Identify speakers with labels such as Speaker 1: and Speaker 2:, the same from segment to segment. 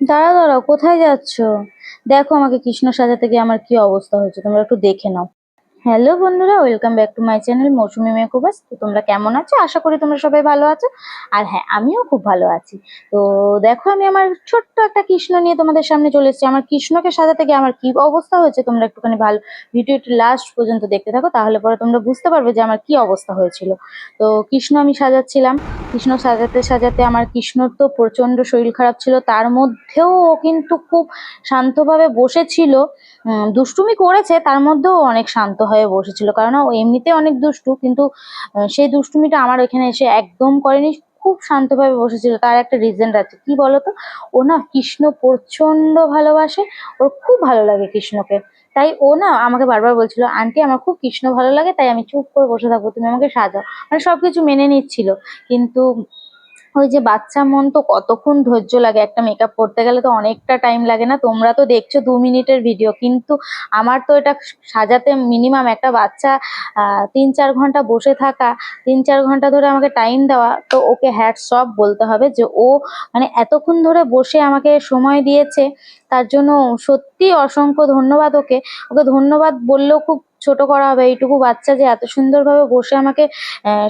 Speaker 1: দাঁড়াও দাঁড়াও, কোথায় যাচ্ছ? দেখো আমাকে কৃষ্ণ সাজাতে গিয়ে আমার কি অবস্থা হয়েছে, তোমরা একটু দেখে নাও। হ্যালো বন্ধুরা, welcome back to my channel Mousumi মেকোবাস তো তোমরা কেমন আছো? আশা করি তোমরা সবাই ভালো আছো। আর হ্যাঁ আমিও খুব ভালো আছি। তো দেখো, আমি আমার ছোট্ট একটা কৃষ্ণ নিয়ে তোমাদের সামনে চলে এসেছি। আমার কৃষ্ণকে সাজাতে গিয়ে আমার কি অবস্থা হয়েছে, তোমরা একটুখানি ভালো ভিডিওটি লাস্ট পর্যন্ত দেখতে থাকো, তাহলে পরে তোমরা বুঝতে পারবে যে আমার কি অবস্থা হয়েছিল। তো কৃষ্ণ আমি সাজাচ্ছিলাম। কৃষ্ণ সাজাতে সাজাতে আমার কৃষ্ণর তো প্রচণ্ড শরীর খারাপ ছিল। তার মধ্যেও ও কিন্তু খুব শান্তভাবে বসেছিল। দুষ্টুমি করেছে, তার মধ্যেও অনেক শান্ত হয়ে বসেছিল। কারণ ও এমনিতে অনেক দুষ্টু, কিন্তু সেই দুষ্টুমিটা আমার এখানে এসে একদম করেনি। খুব শান্তভাবে বসেছিল। তার একটা রিজন আছে। কি বলতো? ও না কৃষ্ণ প্রচণ্ড ভালোবাসে। ওর খুব ভালো লাগে কৃষ্ণকে। তাই ও না আমাকে বারবার বলছিল, আন্টি, আমার খুব কৃষ্ণ ভালো লাগে, তাই আমি চুপ করে বসে থাকব, তুমি আমাকে সাজাও। মানে সবকিছু মেনে নিচ্ছিল। কিন্তু ওই যে বাচ্চা মন তো কতক্ষণ ধৈর্য লাগে, একটা মেকআপ করতে গেলে তো অনেকটা টাইম লাগে না। তোমরা তো দেখছ দু মিনিটের ভিডিও কিন্তু আমার তো এটা সাজাতে মিনিমাম একটা বাচ্চা তিন চার ঘণ্টা বসে থাকা, তিন চার ঘণ্টা ধরে আমাকে টাইম দেওয়া, তো ওকে হ্যাট সব বলতে হবে যে ও মানে এতক্ষণ ধরে বসে আমাকে সময় দিয়েছে তার জন্য সত্যি অসংখ্য ধন্যবাদ ওকে। ওকে ধন্যবাদ বললেও খুব ছোট করা হবে। এইটুকু বাচ্চা যে এত সুন্দরভাবে বসে আমাকে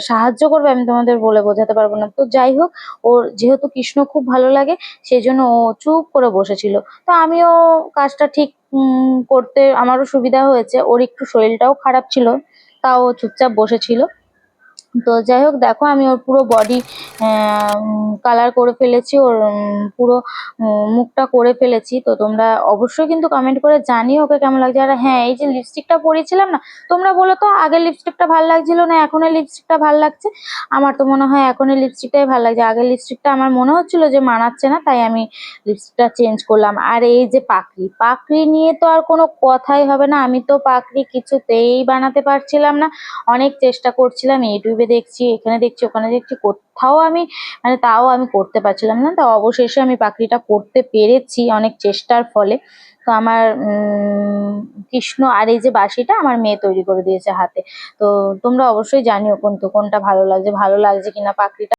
Speaker 1: সাহায্য করবে আমি তোমাদের বলে বোঝাতে পারব না। তো যাই হোক, ওর যেহেতু কৃষ্ণ খুব ভালো লাগে সেই জন্য ও চুপ করে বসেছিল। তো আমিও কাজটা ঠিক করতে আমারও সুবিধা হয়েছে। ওর একটু শরীরটাও খারাপ ছিল, তাও চুপচাপ বসেছিল। তো যাই হোক, দেখো আমি ওর পুরো বডি কালার করে ফেলেছি, ওর পুরো মুখটা করে ফেলেছি। তো তোমরা অবশ্যই কিন্তু কমেন্ট করে জানিও ওকে কেমন লাগছে। আর হ্যাঁ এই যে লিপস্টিকটা পরিয়েছিলাম না, তোমরা বলো তো আগের লিপস্টিকটা ভালো লাগছিল না, এখনের লিপস্টিকটা ভালো লাগছে? আমার তো মনে হয় এখনের লিপস্টিকটাই ভালো লাগছে। আগের লিপস্টিকটা আমার মনে হচ্ছিল যে মানাচ্ছে না, তাই আমি লিপস্টিকটা চেঞ্জ করলাম। আর এই যে পাকড়ি পাকড়ি নিয়ে তো আর কোনো কথাই হবে না। আমি তো পাকড়ি কিছুতেই বানাতে পারছিলাম না। অনেক চেষ্টা করছিলাম ইউটিউবে দেখছি, এখানে দেখছি, ওখানে দেখছি কোথাও আমি মানে তাও আমি করতে পারছিলাম না। তো অবশেষে আমি পাখিটা করতে পেরেছি অনেক চেষ্টার ফলে। তো আমার কৃষ্ণ আর এই যে বাঁশিটা আমার মেয়ে তৈরি করে দিয়েছে হাতে। তো তোমরা অবশ্যই জানিও কোনটা কোনটা ভালো লাগছে ভালো লাগছে কিনা পাকড়িটা